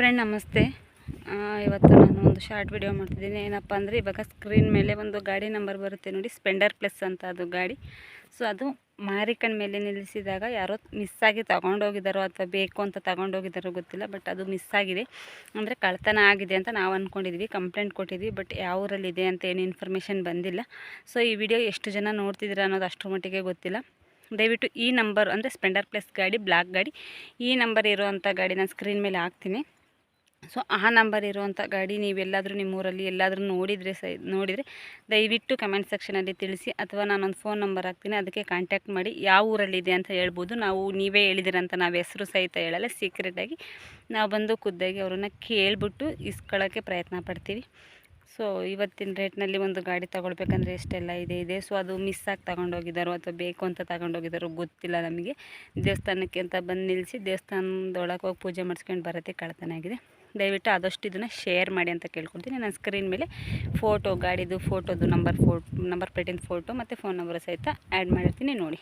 Friend ನಮಸ್ತೆ. ಇವತ್ತು ನಾನು ಒಂದು ಶಾರ್ಟ್ ವಿಡಿಯೋ ಮಾಡ್ತಿದ್ದೀನಿ. ಏನಪ್ಪ ಅಂದರೆ ಇವಾಗ ಸ್ಕ್ರೀನ್ ಮೇಲೆ ಒಂದು ಗಾಡಿ ನಂಬರ್ ಬರುತ್ತೆ ನೋಡಿ ಸ್ಪೆಂಡರ್ ಪ್ಲಸ್ ಅಂತ ಅದು ಗಾಡಿ. ಸೊ ಅದು ಮಾರಿಕಣ್ ಮೇಲೆ ನಿಲ್ಲಿಸಿದಾಗ ಯಾರೋ ಮಿಸ್ ಆಗಿ ತಗೊಂಡೋಗಿದ್ದಾರೋ ಅಥವಾ ಬೇಕು ಅಂತ ತೊಗೊಂಡೋಗಿದ್ದಾರೋ ಗೊತ್ತಿಲ್ಲ ಬಟ್ ಅದು ಮಿಸ್ ಆಗಿದೆ. ಅಂದರೆ ಕಳ್ತನ ಆಗಿದೆ ಅಂತ ನಾವು ಅಂದ್ಕೊಂಡಿದ್ವಿ ಕಂಪ್ಲೇಂಟ್ ಕೊಟ್ಟಿದ್ವಿ ಬಟ್ ಯಾವ ಊರಲ್ಲಿದೆ ಅಂತ ಏನು ಇನ್ಫಾರ್ಮೇಷನ್ ಬಂದಿಲ್ಲ. ಸೊ ಈ ವಿಡಿಯೋ ಎಷ್ಟು ಜನ ನೋಡ್ತಿದ್ದೀರಾ ಅನ್ನೋದು ಅಷ್ಟರ ಮಟ್ಟಿಗೆ ಗೊತ್ತಿಲ್ಲ. ದಯವಿಟ್ಟು ಈ ನಂಬರ್ ಅಂದರೆ ಸ್ಪೆಂಡರ್ ಪ್ಲಸ್ ಗಾಡಿ ಬ್ಲ್ಯಾಕ್ ಗಾಡಿ, ಈ ನಂಬರ್ ಇರೋವಂಥ ಗಾಡಿ ನಾನು ಸ್ಕ್ರೀನ್ ಮೇಲೆ ಹಾಕ್ತೀನಿ. ಸೊ ಆ ನಂಬರ್ ಇರುವಂಥ ಗಾಡಿ ನೀವೆಲ್ಲಾದರೂ ನಿಮ್ಮೂರಲ್ಲಿ ಎಲ್ಲಾದರೂ ನೋಡಿದರೆ ಸೈ, ನೋಡಿದರೆ ದಯವಿಟ್ಟು ಕಮೆಂಟ್ ಸೆಕ್ಷನಲ್ಲಿ ತಿಳಿಸಿ ಅಥವಾ ನಾನೊಂದು ಫೋನ್ ನಂಬರ್ ಹಾಕ್ತೀನಿ, ಅದಕ್ಕೆ ಕಾಂಟ್ಯಾಕ್ಟ್ ಮಾಡಿ ಯಾವ ಊರಲ್ಲಿದೆ ಅಂತ ಹೇಳ್ಬೋದು. ನಾವು ನೀವೇ ಹೇಳಿದಿರಂತ ನಾವು ಹೆಸರು ಸಹಿತ ಹೇಳಲ್ಲ ಸೀಕ್ರೆಟಾಗಿ ನಾವು ಬಂದು ಖುದ್ದಾಗಿ ಅವ್ರನ್ನ ಕೇಳಿಬಿಟ್ಟು ಇಸ್ಕೊಳ್ಳೋಕ್ಕೆ ಪ್ರಯತ್ನ ಪಡ್ತೀವಿ. ಸೊ ಇವತ್ತಿನ ರೇಟ್ನಲ್ಲಿ ಒಂದು ಗಾಡಿ ತೊಗೊಳ್ಬೇಕಂದ್ರೆ ಎಷ್ಟೆಲ್ಲ ಇದೆ ಇದೆ. ಸೊ ಅದು ಮಿಸ್ ಆಗಿ ತೊಗೊಂಡೋಗಿದ್ದಾರೋ ಅಥವಾ ಬೇಕು ಅಂತ ತಗೊಂಡೋಗಿದ್ದಾರೋ ಗೊತ್ತಿಲ್ಲ ನಮಗೆ. ದೇವಸ್ಥಾನಕ್ಕೆ ಅಂತ ಬಂದು ನಿಲ್ಲಿಸಿ ದೇವಸ್ಥಾನದೊಳಗೆ ಹೋಗಿ ಪೂಜೆ ಮಾಡಿಸ್ಕೊಂಡು ಬರೋದೇ ಕಳ್ತನ ಆಗಿದೆ. ದಯವಿಟ್ಟು ಆದಷ್ಟು ಇದನ್ನು ಶೇರ್ ಮಾಡಿ ಅಂತ ಕೇಳ್ಕೊಳ್ತೀನಿ. ನಾನು ಸ್ಕ್ರೀನ್ ಮೇಲೆ ಫೋಟೋ ಗಾಡಿದು ಫೋಟೋದು ನಂಬರ್ ಫೋ ನಂಬರ್ ಪ್ಲೇಟಿನ ಫೋಟೋ ಮತ್ತು ಫೋನ್ ನಂಬರ್ ಸಹಿತ ಆ್ಯಡ್ ಮಾಡಿರ್ತೀನಿ ನೋಡಿ.